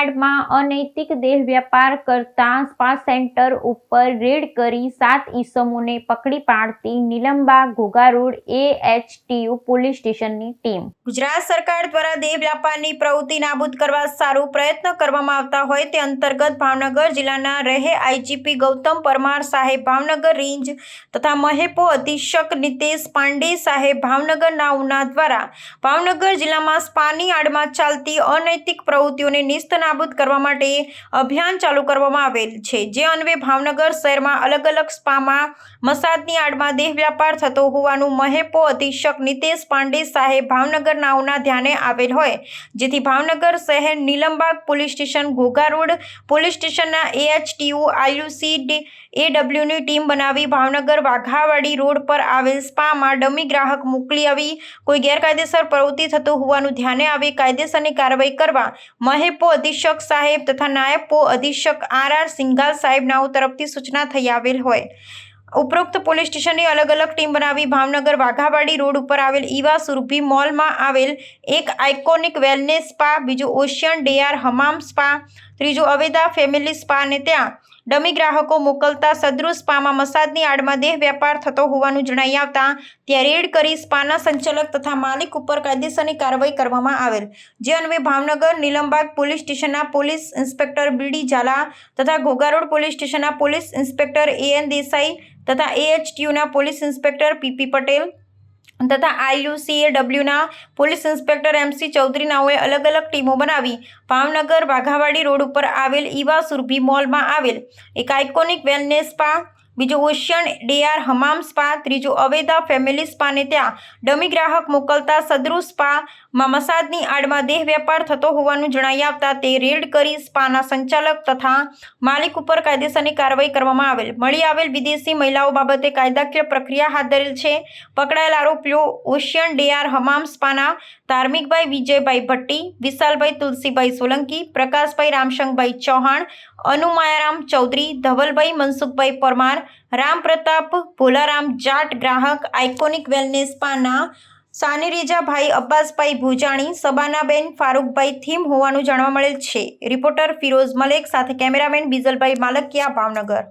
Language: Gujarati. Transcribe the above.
આડમાં અનૈતિક દેહ વ્યાપાર કરતા સ્પા સેન્ટર ઉપર રેડ કરી સાત ઈસમોને પકડી પાડતી નિલંબા ઘોઘા એએચટીયુ પોલીસ સ્ટેશનની ટીમ. ગુજરાત સરકાર દ્વારા દેહ વ્યાપારની પ્રવૃત્તિ નાબૂદ કરવા સારું પ્રયત્ન કરવામાં આવતા હોય તે અંતર્ગત ભાવનગર જિલ્લાના રહે આઈજીપી ગૌતમ પરમાર સાહેબ ભાવનગર રેન્જ તથા મહેપો અધિક્ષક નિતેશ પાંડે સાહેબ ભાવનગર ઉના દ્વારા ભાવનગર જિલ્લામાં સ્પાની આડમાં ચાલતી અનૈતિક પ્રવૃત્તિઓને નિસ્ત નાબૂદ કરવા માટે અભિયાન ચાલુ કરવામાં આવેલ છે. જે અન્વે ભાવનગર શહેરમાં અલગ અલગ સ્પામાં મસાજની આડમાં દેહ વ્યાપાર થતો હોવાનું મહેપો અધિક્ષક નિતેશ પાંડે સાહેબ ભાવનગર નાઓના ધ્યાને આવેલ હોય. જેથી ભાવનગર શહેર Nilambag police station, Ghogha road police સ્ટેશનના એએચટીયુ આઈયુસી એડબ્લ્યુની ટીમ બનાવી ભાવનગર વાઘાવાડી રોડ પર આવેલ સ્પામાં ડમી ગ્રાહક મોકલી આવી. કોઈ ગેરકાયદેસર પ્રવૃત્તિ થતું હોવાનું ધ્યાને આવી કાયદેસરની કાર્યવાહી કરવા મહેપો અધિક્ષક સાહેબ તથા નાયબ પો અધિક્ષક આર આર સિંઘાલ સાહેબ નાઓ તરફથી સૂચના થઈ આવેલ હોય. ઉપરોક્ત પોલીસ સ્ટેશનની અલગ અલગ ટીમ બનાવી ભાવનગર વાઘાવાડી રોડ ઉપર આવેલ ઈવા સુરભી મોલમાં આવેલ એક આઇકોનિક વેલનેસ સ્પા, બીજું ઓશિયન ડેઆર હમામ સ્પા, ત્રીજું અવેદા ફેમિલી સ્પા અને ત્યાં ડમી ગ્રાહકો મોકલતા સદરુ સ્પામાં મસાજની આડમાં દેહ વ્યાપાર થતો હોવાનું જણાઈ આવતા ત્યાં રેડ કરી સ્પાના સંચાલક તથા માલિક ઉપર કાયદેસરની કાર્યવાહી કરવામાં આવેલ. જે અન્વયે ભાવનગર, નીલમબાગ પોલીસ સ્ટેશનના police inspector B D Zala તથા ઘોઘારોડ પોલીસ સ્ટેશનના police inspector A N Desai તથા એએચટીયુના police inspector P P Patel તથા આઈયુસીએડબ્લ્યુના પોલીસ ઇન્સ્પેક્ટર એમસી ચૌધરીનાઓએ અલગ અલગ ટીમો બનાવી. ભાવનગર વાઘાવાડી રોડ ઉપર આવેલ ઈવા સુરભી મોલમાં આવેલ એક આઇકોનિક વેલનેસ સ્પા બીજું ઓશિયન ડેઆર હમામ સ્પા, ત્રીજું અવેદા ફેમિલી સ્પાને ત્યાં ડમી ગ્રાહક મોકલતા સદરુ સ્પામાં મસાજની આડમાં દેહ વ્યાપાર થતો હોવાનું જણાઈ આવતા તે રેડ કરી સ્પાના સંચાલક તથા માલિક ઉપર કાયદેસરની કાર્યવાહી કરવામાં આવેલ. મળી આવેલ વિદેશી મહિલાઓ બાબતે કાયદાકીય પ્રક્રિયા હાથ ધરેલ છે. પકડાયેલ આરોપીઓ ઓશિયન ડેઆર હમામ સ્પાના ધાર્મિકભાઈ વિજયભાઈ ભટ્ટી, વિશાલભાઈ તુલસીભાઈ સોલંકી, પ્રકાશભાઈ રામશંકભાઈ ચૌહાણ, અનુમાયારામ ચૌધરી, ધવલભાઈ મનસુખભાઈ પરમાર રામ પ્રતાપ, ભોલારામ જાટ, ગ્રાહક આઇકોનિક વેલનેસ પાના, સાનિરીજાભાઈ, અબ્બાસભાઈ ભુજાણી, સબાનાબેન, ફારૂકભાઈ થીમ હોવાનું જાણવા મળેલ છે. રિપોર્ટર ફિરોઝ મલેક સાથે કેમેરામેન બિઝલભાઈ માલકિયા, ભાવનગર.